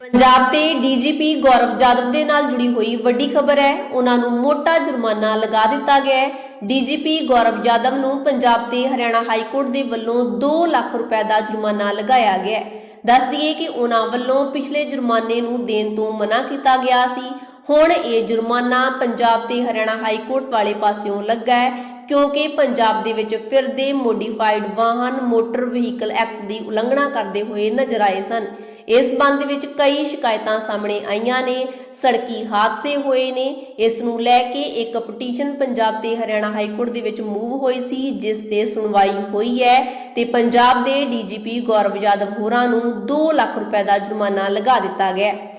ਪੰਜਾਬ ਦੇ ਡੀਜੀਪੀ ਗੌਰਵ ਜਾਦਵ ਦੇ ਨਾਲ ਜੁੜੀ ਹੋਈ ਵੱਡੀ ਖਬਰ ਹੈ। ਉਹਨਾਂ ਨੂੰ ਮੋਟਾ ਜੁਰਮਾਨਾ ਲਗਾ ਦਿੱਤਾ ਗਿਆ ਹੈ। ਡੀਜੀਪੀ ਗੌਰਵ ਜਾਦਵ ਨੂੰ ਪੰਜਾਬ ਤੇ ਹਰਿਆਣਾ ਹਾਈ ਕੋਰਟ ਦੇ ਵੱਲੋਂ 2 ਲੱਖ ਰੁਪਏ ਦਾ ਜੁਰਮਾਨਾ ਲਗਾਇਆ ਗਿਆ ਹੈ। ਦੱਸ ਦਈਏ ਕਿ ਉਹਨਾਂ ਵੱਲੋਂ ਪਿਛਲੇ ਜੁਰਮਾਨੇ ਨੂੰ ਦੇਣ ਤੋਂ ਮਨਾ ਕੀਤਾ ਗਿਆ ਸੀ। ਹੁਣ ਇਹ ਜੁਰਮਾਨਾ ਪੰਜਾਬ ਤੇ ਹਰਿਆਣਾ ਹਾਈ ਕੋਰਟ ਵਾਲੇ ਪਾਸਿਓਂ ਲੱਗਾ ਹੈ, ਕਿਉਂਕਿ ਪੰਜਾਬ ਦੇ ਵਿੱਚ ਫਿਰਦੇ ਮੋਡੀਫਾਈਡ ਵਾਹਨ, ਮੋਟਰ ਵਹੀਕਲ ਐਕਟ ਦੀ ਉਲੰਘਣਾ ਕਰਦੇ ਹੋਏ ਨਜ਼ਰ ਆਏ ਸਨ। ਇਸ ਸੰਬੰਧ ਵਿੱਚ ਕਈ ਸ਼ਿਕਾਇਤਾਂ ਸਾਹਮਣੇ ਆਈਆਂ ਨੇ, ਸੜਕੀ ਹਾਦਸੇ ਹੋਏ ਨੇ। ਇਸ ਨੂੰ ਲੈ ਕੇ ਇੱਕ ਪਟੀਸ਼ਨ ਪੰਜਾਬ ਤੇ ਹਰਿਆਣਾ ਹਾਈ ਕੋਰਟ ਦੇ ਵਿੱਚ ਮੂਵ ਹੋਈ ਸੀ, ਜਿਸ ਤੇ ਸੁਣਵਾਈ ਹੋਈ ਹੈ ਤੇ ਪੰਜਾਬ ਦੇ ਡੀਜੀਪੀ ਗੌਰਵ ਯਾਦਵ ਹੋਰਾਂ ਨੂੰ 2 ਲੱਖ ਰੁਪਏ ਦਾ ਜੁਰਮਾਨਾ ਲਗਾ ਦਿੱਤਾ ਗਿਆ। ਹੈ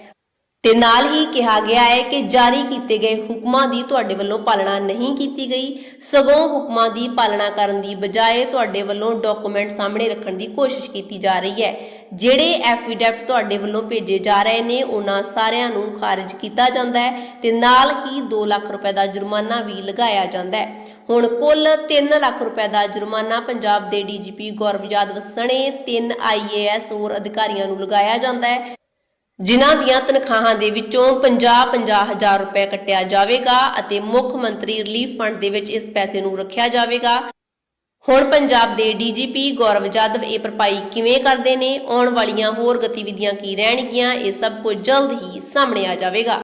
ਤੇ ਨਾਲ ਹੀ ਕਿਹਾ ਗਿਆ ਹੈ ਕਿ ਜਾਰੀ ਕੀਤੇ ਗਏ ਹੁਕਮਾਂ ਦੀ ਤੁਹਾਡੇ ਵੱਲੋਂ ਪਾਲਣਾ ਨਹੀਂ ਕੀਤੀ ਗਈ। ਸਗੋਂ ਹੁਕਮਾਂ ਦੀ ਪਾਲਣਾ ਕਰਨ ਦੀ ਬਜਾਏ ਤੁਹਾਡੇ ਵੱਲੋਂ ਡਾਕੂਮੈਂਟ ਸਾਹਮਣੇ ਰੱਖਣ ਦੀ ਕੋਸ਼ਿਸ਼ ਕੀਤੀ ਜਾ ਰਹੀ ਹੈ। ਜਿਹੜੇ ਐਫੀਡੈਵਿਟ ਤੁਹਾਡੇ ਵੱਲੋਂ ਭੇਜੇ ਜਾ ਰਹੇ ਨੇ, ਉਹਨਾਂ ਸਾਰਿਆਂ ਨੂੰ ਖਾਰਜ ਕੀਤਾ ਜਾਂਦਾ ਹੈ ਤੇ ਨਾਲ ਹੀ 2 ਲੱਖ ਰੁਪਏ ਦਾ ਜੁਰਮਾਨਾ ਵੀ ਲਗਾਇਆ ਜਾਂਦਾ ਹੈ। ਹੁਣ ਕੁੱਲ 3 ਲੱਖ ਰੁਪਏ ਦਾ ਜੁਰਮਾਨਾ ਪੰਜਾਬ ਦੇ ਡੀਜੀਪੀ ਗੌਰਵ ਯਾਦਵ ਸਣੇ 3 ਆਈਏਐਸ ਹੋਰ ਅਧਿਕਾਰੀਆਂ ਨੂੰ ਲਗਾਇਆ ਜਾਂਦਾ ਹੈ। ਜਿਨ੍ਹਾਂ ਦੀਆਂ ਤਨਖਾਹਾਂ ਦੇ ਵਿੱਚੋਂ 50-50 ਹਜ਼ਾਰ ਰੁਪਏ ਕੱਟਿਆ ਜਾਵੇਗਾ ਅਤੇ ਮੁੱਖ ਮੰਤਰੀ ਰਿਲੀਫ ਫੰਡ ਦੇ ਵਿੱਚ ਇਸ ਪੈਸੇ ਨੂੰ ਰੱਖਿਆ ਜਾਵੇਗਾ। ਹੁਣ ਪੰਜਾਬ ਦੇ ਡੀਜੀਪੀ ਗੌਰਵ ਜਾਦਵ ਇਹ ਭਰਪਾਈ ਕਿਵੇਂ ਕਰਦੇ ਨੇ? ਆਉਣ ਵਾਲੀਆਂ ਹੋਰ ਗਤੀਵਿਧੀਆਂ ਕੀ ਰਹਿਣਗੀਆਂ? ਇਹ ਸਭ ਕੁਝ ਜਲਦ ਹੀ ਸਾਹਮਣੇ ਆ ਜਾਵੇਗਾ।